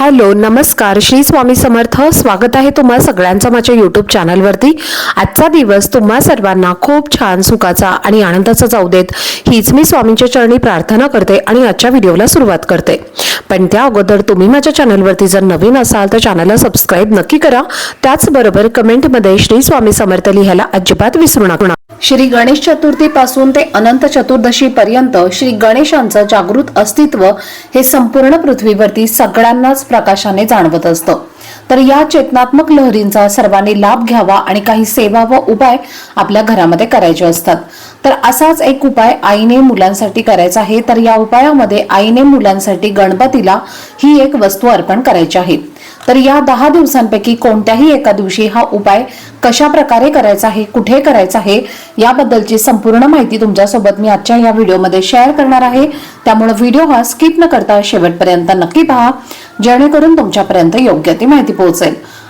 Hello नमस्कार. श्री स्वामी समर्थ. स्वागत आहे तुम्हा सगळ्यांचं माझ्या यूट्यूब चॅनलवरती आजचा दिवस तुम्हा सर्वांना खूप छान सुखाचा आणि आनंदाचा जाऊ देत. हीच मी स्वामींच्या चरणी प्रार्थना करते आणि आजच्या व्हिडिओला सुरुवात करते. पण त्या अगोदर तुम्ही माझ्या चॅनलवरती जर नवीन असाल तर चॅनलला सबस्क्राईब नक्की करा. त्याचबरोबर कमेंटमध्ये श्री स्वामी समर्थ लिहायला अजिबात विसरू नका. श्री गणेश चतुर्थी पासून ते अनंत चतुर्दशी पर्यंत श्री गणेशांचं जागृत अस्तित्व हे संपूर्ण पृथ्वीवरती सगळ्यांनाच प्रकाशाने जाणवत असतं. तर या चेतनात्मक लहरींचा सर्वांनी लाभ घ्यावा आणि काही सेवा व उपाय आपल्या घरामध्ये करायचे असतात. तर असाच एक उपाय आईने मुलांसाठी करायचा आहे. तर या उपायामध्ये आईने मुलांसाठी गणपतीला ही एक वस्तू अर्पण करायची आहे. तर या दहा दिवसांपैकी कोणत्याही एका दिवशी हा उपाय कशा प्रकारे करायचा आहे कुठे करायचा आहे याबद्दलची संपूर्ण माहिती तुमच्यासोबत मी आजच्या या व्हिडिओमध्ये शेअर करणार आहे. त्यामुळे व्हिडिओ हा स्किप न करता शेवटपर्यंत नक्की पहा जेणेकरून तुमच्यापर्यंत योग्य ती माहिती पोहोचेल.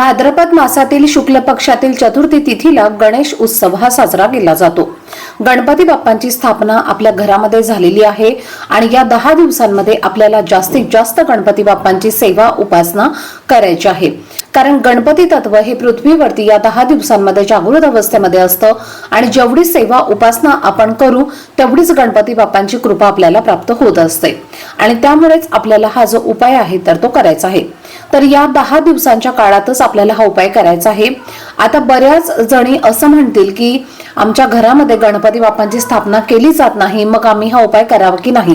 भाद्रपद मासातील शुक्ल पक्षातील चतुर्थी तिथीला गणेश उत्सव हा साजरा केला जातो. गणपती बाप्पांची स्थापना आपल्या घरामध्ये झालेली आहे आणि या दहा दिवसांमध्ये आपल्याला जास्तीत जास्त गणपती बाप्पांची सेवा उपासना करायची आहे. कारण गणपती तत्व हे पृथ्वीवरती या दहा दिवसांमध्ये जागृत अवस्थेमध्ये असतं आणि जेवढी सेवा उपासना आपण करू तेवढीच गणपती बाप्पांची कृपा आपल्याला प्राप्त होत असते. आणि त्यामुळेच आपल्याला हा जो उपाय आहे तर तो करायचा आहे. तर या दहा दिवसांच्या काळातच आपल्याला हा उपाय करायचा आहे. आता बऱ्याच जणी असं म्हणतील की आमच्या घरामध्ये गणपती बाप्पांची स्थापना केली जात नाही मग आम्ही हा उपाय करावा की नाही?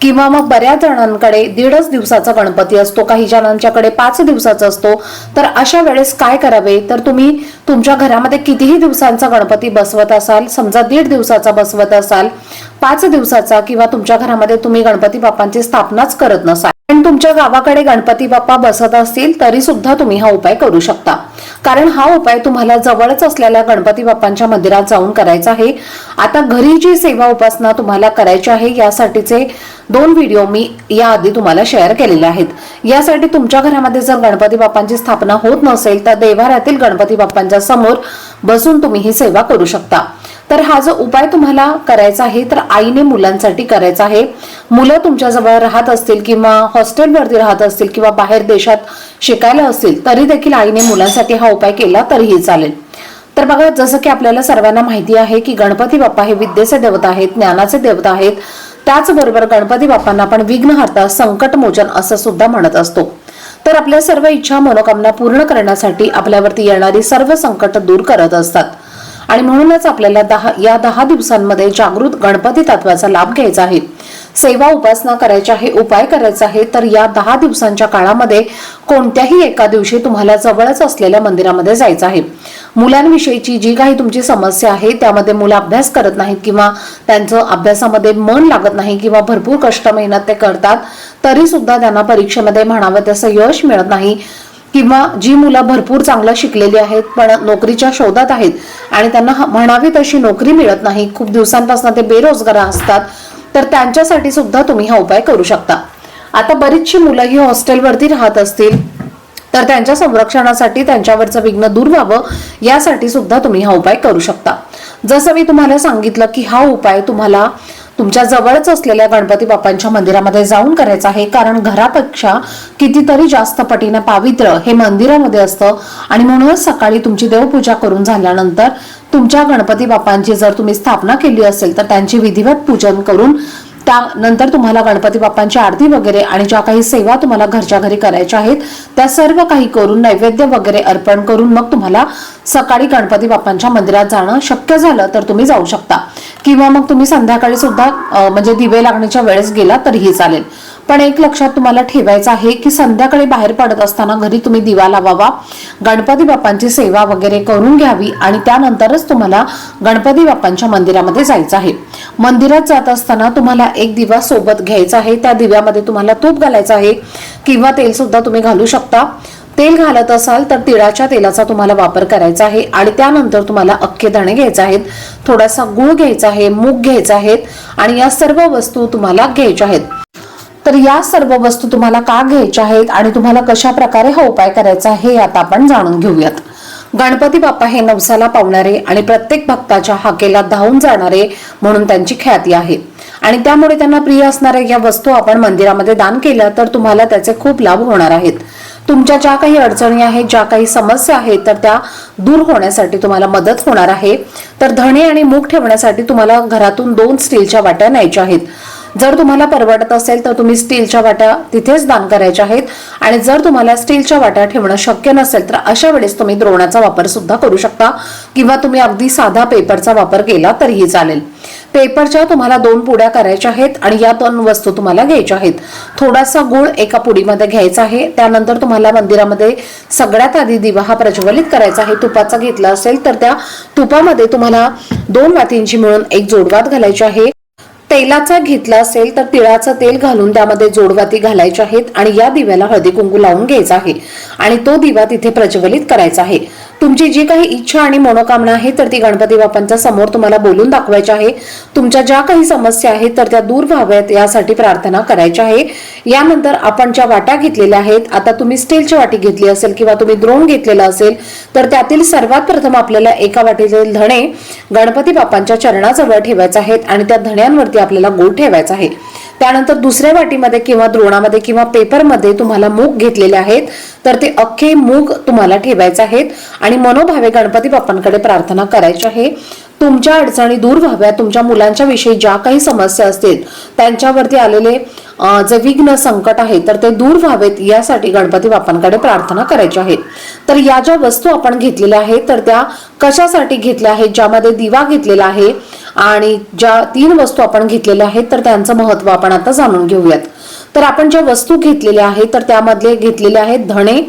किंवा मग बऱ्याच जणांकडे दीडच दिवसाचा गणपती असतो काही जणांच्याकडे पाच दिवसाचा असतो तर अशा वेळेस काय करावे? तर तुम्ही तुमच्या घरामध्ये कितीही दिवसांचा गणपती बसवत असाल समजा दीड दिवसाचा बसवत असाल पाच दिवसाचा किंवा तुमच्या घरामध्ये तुम्ही गणपती बाप्पांची स्थापनाच करत नसाल पण तुमच्या गावाकडे गणपती बाप्पा बसत असतील तरी सुद्धा तुम्ही हा उपाय करू शकता. कारण हा उपाय तुम्हाला जवळच असलेल्या गणपती बाप्पांच्या मंदिरात जाऊन करायचा आहे. आता घरी जी सेवा उपासना तुम्हाला करायची आहे यासाठीचे दोन व्हिडिओ मी याआधी तुम्हाला शेअर केलेले आहेत. यासाठी तुमच्या घरामध्ये जर गणपती बाप्पांची स्थापना होत नसेल तर देवाऱ्यातील गणपती बाप्पांच्या समोर बसून तुम्ही ही सेवा करू शकता. तर हा जो उपाय तुम्हाला करायचा आहे तर आईने मुलांसाठी करायचा आहे. मुलं तुमच्याजवळ राहत असतील किंवा हॉस्टेलवरती राहत असतील किंवा बाहेर देशात शिकायला असतील तरी देखील आईने मुलांसाठी हा उपाय केला तरीही चालेल. तर बघा जसं की आपल्याला सर्वांना माहिती आहे की गणपती बाप्पा हे विद्येचे देवता आहेत ज्ञानाचे देवता आहेत. त्याचबरोबर गणपती बाप्पांना आपण विघ्नहर्ता संकट मोचन असं सुद्धा म्हणत असतो. तर आपल्या सर्व इच्छा मनोकामना पूर्ण करण्यासाठी आपल्यावरती येणारी सर्व संकट दूर करत असतात. आणि म्हणूनच आपल्याला दहा या दहा दिवसांमध्ये जागृत गणपती तत्वाचा लाभ घ्यायचा आहे. सेवा उपासना करायची आहे उपाय करायचा आहे तर या दहा दिवसांच्या काळामध्ये कोणत्याही एका दिवशी तुम्हाला जवळच असलेल्या मंदिरामध्ये जायचं आहे. मुलांविषयीची जी काही तुमची समस्या आहे त्यामध्ये मुलं अभ्यास करत नाहीत किंवा त्यांचं अभ्यासामध्ये मन लागत नाही किंवा भरपूर कष्ट मेहनत ते करतात तरी सुद्धा त्यांना परीक्षेमध्ये म्हणावं तसं यश मिळत नाही. किंवा जी मुलं भरपूर चांगलं शिकलेली आहेत पण नोकरीच्या शोधात आहेत आणि त्यांना म्हणावी तशी नोकरी मिळत नाही खूप दिवसांपासून ते बेरोजगार असतात तर त्यांच्यासाठी सुद्धा तुम्ही हा उपाय करू शकता. आता बरीचशी मुलं ही हॉस्टेलवरती राहत असतील तर त्यांच्या संरक्षणासाठी त्यांच्यावरचं विघ्न दूर व्हावं यासाठी सुद्धा तुम्ही हा उपाय करू शकता. जसं मी तुम्हाला सांगितलं की हा उपाय तुम्हाला तुमच्या जवळच असलेल्या गणपती बाप्पांच्या मंदिरामध्ये जाऊन करायचं आहे. कारण घरापेक्षा कितीतरी जास्त पटीनं पावित्र्य हे मंदिरामध्ये असतं. आणि म्हणूनच सकाळी तुमची देवपूजा करून झाल्यानंतर तुमच्या गणपती बाप्पांची जर तुम्ही स्थापना केली असेल तर त्यांची विधिवत पूजन करून त्यानंतर तुम्हाला गणपती बाप्पांची आरती वगैरे आणि ज्या काही सेवा तुम्हाला घरच्या घरी करायच्या आहेत त्या सर्व काही करून नैवेद्य वगैरे अर्पण करून मग तुम्हाला सकाळी गणपती बाप्पांच्या मंदिरात जाणं शक्य झालं तर तुम्ही जाऊ शकता. किंवा मग तुम्ही संध्याकाळी सुद्धा म्हणजे दिवे लागण्याच्या वेळेस गेला तरीही चालेल. पण एक लक्षात तुम्हाला ठेवायचं आहे की संध्याकाळी बाहेर पडत असताना घरी तुम्ही दिवा लावावा गणपती बाप्पांची सेवा वगैरे करून घ्यावी आणि त्यानंतरच तुम्हाला गणपती बाप्पांच्या मंदिरामध्ये जायचं आहे. मंदिरात जात असताना तुम्हाला एक दिवा सोबत घ्यायचा आहे. त्या दिव्यामध्ये तुम्हाला तूप घालायचं आहे किंवा तेल सुद्धा तुम्ही घालू शकता. तेल घालत असाल तर तिळाच्या तेलाचा तुम्हाला वापर करायचा आहे आणि त्यानंतर तुम्हाला अख्खे दाणे घ्यायचे आहेत थोडासा गुळ घ्यायचा आहे मूग घ्यायचा आहेत आणि या सर्व वस्तू तुम्हाला घ्यायच्या आहेत. तर या सर्व वस्तू तुम्हाला का घ्यायच्या आहेत आणि तुम्हाला कशा प्रकारे हा उपाय करायचा हे आता आपण जाणून घेऊयात. गणपती बाप्पा हे नवसाला पावणारे आणि प्रत्येक भक्ताच्या हाकेला धावून जाणारे म्हणून त्यांची ख्याती आहे. आणि त्यामुळे त्यांना प्रिय असणाऱ्या या वस्तू आपण मंदिरामध्ये दान केल्या तर तुम्हाला त्याचे खूप लाभ होणार आहेत. तुमच्या ज्या काही अडचणी आहेत ज्या काही समस्या आहेत तर त्या दूर होण्यासाठी तुम्हाला मदत होणार आहे. तर धणे आणि मूग ठेवण्यासाठी तुम्हाला घरातून दोन स्टीलच्या वाट्या न्यायच्या आहेत. जर तुम्हाला परवडत असेल तर तुम्ही स्टीलच्या वाट्या तिथेच दान करायच्या आहेत. आणि जर तुम्हाला स्टीलच्या वाट्या ठेवणं शक्य नसेल तर अशा वेळेस तुम्ही द्रोणाचा वापर सुद्धा करू शकता. किंवा तुम्ही अगदी साधा पेपरचा वापर केला तरीही चालेल. पेपरच्या तुम्हाला दोन पुड्या करायच्या आहेत आणि या दोन वस्तू तुम्हाला घ्यायच्या आहेत. थोडासा गुळ एका पुडीमध्ये घ्यायचा आहे. त्यानंतर तुम्हाला मंदिरामध्ये सगळ्यात आधी दिवा हा प्रज्वलित करायचा आहे. तुपाचा घेतला असेल तर त्या तुपामध्ये तुम्हाला दोन वातींची मिळून एक जोडवात घालायची आहे. तेलाचा घेतला असेल तर तिळाचं तेल घालून त्यामध्ये जोडवाती घालायच्या आहेत आणि या दिव्याला हळदी कुंकू लावून घ्यायचा आहे. आणि तो दिवा तिथे प्रज्वलित करायचा आहे. तुमची जी काही इच्छा आणि मनोकामना आहे तर ती गणपती बाप्पांच्या समोर तुम्हाला बोलून दाखवायची आहे. तुमच्या ज्या काही समस्या आहेत तर त्या दूर व्हाव्यात यासाठी प्रार्थना करायची आहे. यानंतर आपण ज्या वाट्या घेतलेल्या आहेत आता तुम्ही स्टीलची वाटी घेतली असेल किंवा तुम्ही द्रोण घेतलेला असेल तर त्यातील सर्वात प्रथम आपल्याला एका वाटीतील धणे गणपती बाप्पांच्या चरणाजवळ ठेवायचे आहेत आणि त्या धण्यांवरती आपल्याला गोड ठेवायचा आहे त्यानंतर दुसऱ्या वाटीमध्ये किंवा द्रोणामध्ये किंवा पेपरमध्ये तुम्हाला मूग घेतलेले आहेत तर ते अख्खे मूग तुम्हाला ठेवायचे आहेत आणि मनोभावे गणपती बाप्पांकडे प्रार्थना करायची आहे. तुमच्या अडचणी दूर व्हाव्या तुमच्या मुलांच्या विषयी ज्या काही समस्या असतील त्यांच्यावरती आलेले जे विघ्न संकट आहे तर ते दूर व्हावेत यासाठी गणपती बाप्पांकडे प्रार्थना करायची आहे. तर या ज्या वस्तू आपण घेतलेल्या आहेत तर त्या कशासाठी घेतल्या आहेत ज्यामध्ये दिवा घेतलेला आहे आणि ज्या तीन वस्तू आपण घेतलेल्या आहेत तर त्यांचं महत्त्व आपण आता जाणून घेऊयात. तर आपण ज्या वस्तू घेतलेल्या आहेत तर त्यामधले घेतलेले आहेत धणे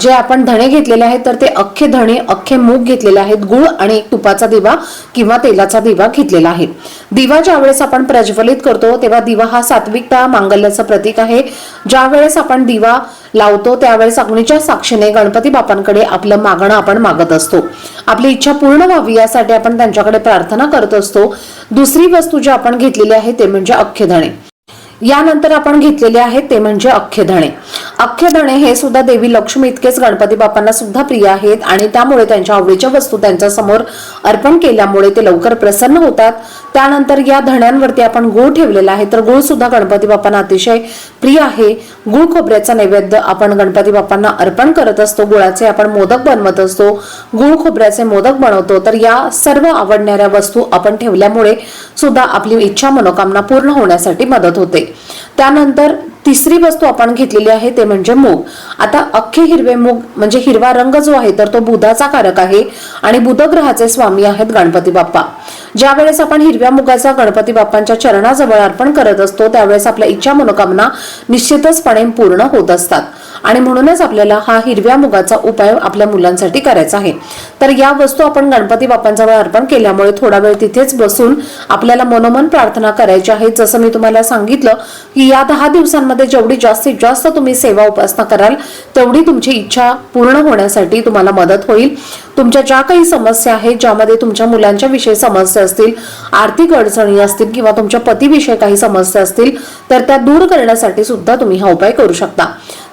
जे आपण धणे घेतलेले आहेत तर ते अख्खे धणे अख्खे मूग घेतलेले आहेत गुळ आणि एक तुपाचा दिवा किंवा तेलाचा दिवा घेतलेला आहे. दिवा ज्या वेळेस आपण प्रज्वलित करतो तेव्हा दिवा हा सात्विकता मांगल्याचं प्रतीक आहे. ज्या वेळेस आपण दिवा लावतो त्यावेळेस अग्नीच्या साक्षीने गणपती बापांकडे आपलं मागणं आपण मागत असतो. आपली इच्छा पूर्ण व्हावी यासाठी आपण त्यांच्याकडे प्रार्थना करत असतो. दुसरी वस्तू जी आपण घेतलेली आहे ते म्हणजे अख्खे धणे. यानंतर आपण घेतलेले आहेत ते म्हणजे अख्खे धणे. अख्खे धणे हे सुद्धा देवी लक्ष्मी इतकेच गणपती बाप्पांना सुद्धा प्रिय आहेत आणि त्यामुळे त्यांच्या आवडीच्या वस्तू त्यांच्यासमोर अर्पण केल्यामुळे ते लवकर प्रसन्न होतात. त्यानंतर या धण्यांवरती आपण गुळ ठेवलेला आहे. तर गुळ सुद्धा गणपती बाप्पांना अतिशय प्रिय आहे. गुळ खोबऱ्याचा नैवेद्य आपण गणपती बाप्पांना अर्पण करत असतो. गुळाचे आपण मोदक बनवत असतो. गुळ खोबऱ्याचे मोदक बनवतो. तर या सर्व आवडणाऱ्या वस्तू आपण ठेवल्यामुळे सुद्धा आपली इच्छा मनोकामना पूर्ण होण्यासाठी मदत होते. त्यानंतर तिसरी वस्तू आपण घेतलेली आहे ते म्हणजे मूग. आता अख्खे हिरवे मूग म्हणजे हिरवा रंग जो आहे तर तो बुधाचा कारक आहे आणि बुध ग्रहाचे स्वामी आहेत गणपती बाप्पा. ज्या वेळेस आपण हिरव्या मुगाचा गणपती बाप्पांच्या चरणाजवळ अर्पण करत असतो त्यावेळेस आपल्या इच्छा मनोकामना निश्चितचपणे पूर्ण होत असतात. आणि म्हणूनच आपल्याला हा हिरव्या मुगाचा उपाय आपल्या मुलांसाठी करायचा आहे. तर या वस्तू आपण गणपती बाप्पांजवळ अर्पण केल्यामुळे थोडा वेळ तिथेच बसून आपल्याला मनोमन प्रार्थना करायची आहे. जसं मी तुम्हाला सांगितलं की या दहा दिवसांमध्ये जेवढी जास्तीत जास्त तुम्ही सेवा उपासना कराल तेवढी तुमची इच्छा पूर्ण होण्यासाठी तुम्हाला मदत होईल. तुमच्या ज्या काही समस्या आहेत ज्यामध्ये तुमच्या मुलांच्या विषयी समस्या असतील आर्थिक अडचणी असतील किंवा तुमच्या पतीविषयी काही समस्या असतील तर त्या दूर करण्यासाठी सुद्धा तुम्ही हा उपाय करू शकता.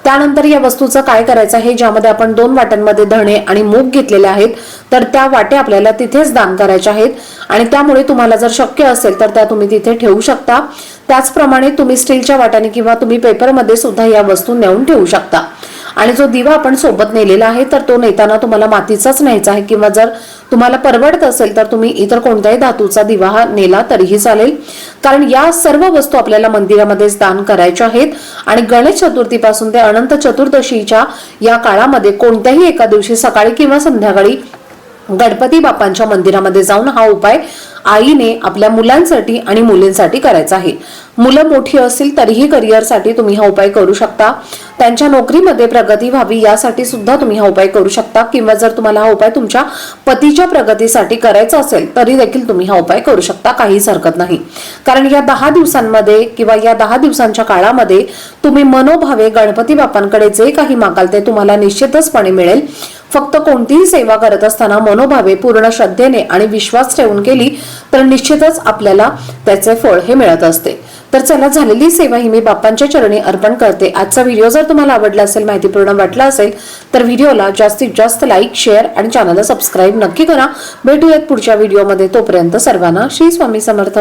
त्यानंतर या वस्तूचं काय करायचं आहे ज्यामध्ये आपण दोन वाट्यांमध्ये धणे आणि मूग घेतलेले आहेत तर त्या वाटे आपल्याला तिथेच दान करायच्या आहेत. आणि त्यामुळे तुम्हाला जर शक्य असेल तर त्या तुम्ही तिथे ठेवू शकता. त्याचप्रमाणे तुम्ही स्टीलच्या वाट्याने किंवा तुम्ही पेपरमध्ये सुद्धा या वस्तू नेऊन ठेवू शकता. आणि जो दिवा आपण सोबत नेलेला आहे तर तो नेताना तुम्हाला मातीचाच न्यायचा आहे. किंवा जर तुम्हाला परवडत असेल तर तुम्ही इतर कोणत्याही धातूचा दिवा हा नेला तरीही चालेल. कारण या सर्व वस्तू आपल्याला मंदिरामध्येच दान करायच्या आहेत. आणि गणेश चतुर्थीपासून ते अनंत चतुर्दशीच्या या काळामध्ये कोणत्याही एका दिवशी सकाळी किंवा संध्याकाळी गणपती बाप्पांच्या मंदिरामध्ये जाऊन हा उपाय आईने आपल्या मुलांसाठी आणि मुलींसाठी करायचा आहे. मुलं मोठी असतील तरीही करिअरसाठी तुम्ही हा उपाय करू शकता. त्यांच्या नोकरीमध्ये प्रगती व्हावी यासाठी सुद्धा तुम्ही हा उपाय करू शकता किंवा जर तुम्हाला हा उपाय तुमच्या पतीच्या प्रगतीसाठी करायचा असेल तरी देखील तुम्ही हा उपाय करू शकता काहीच हरकत नाही. कारण या दहा दिवसांमध्ये किंवा या दहा दिवसांच्या काळामध्ये तुम्ही मनोभावे गणपती बाप्पांकडे जे काही मागाल ते तुम्हाला निश्चितचपणे मिळेल. फक्त कोणतीही सेवा करत असताना मनोभावे पूर्ण श्रद्धेने आणि विश्वास ठेवून केली तर निश्चितच आपल्याला त्याचे फळ हे मिळत असते. तर चला झालेली सेवा ही मी बाप्पांच्या चरणी अर्पण करते. आजचा व्हिडिओ जर तुम्हाला आवडला असेल माहितीपूर्ण वाटला असेल तर व्हिडिओला जास्तीत जास्त लाईक शेअर आणि चॅनलला सबस्क्राईब नक्की करा. भेटूयात पुढच्या व्हिडिओमध्ये. तोपर्यंत सर्वांना श्री स्वामी समर्थ.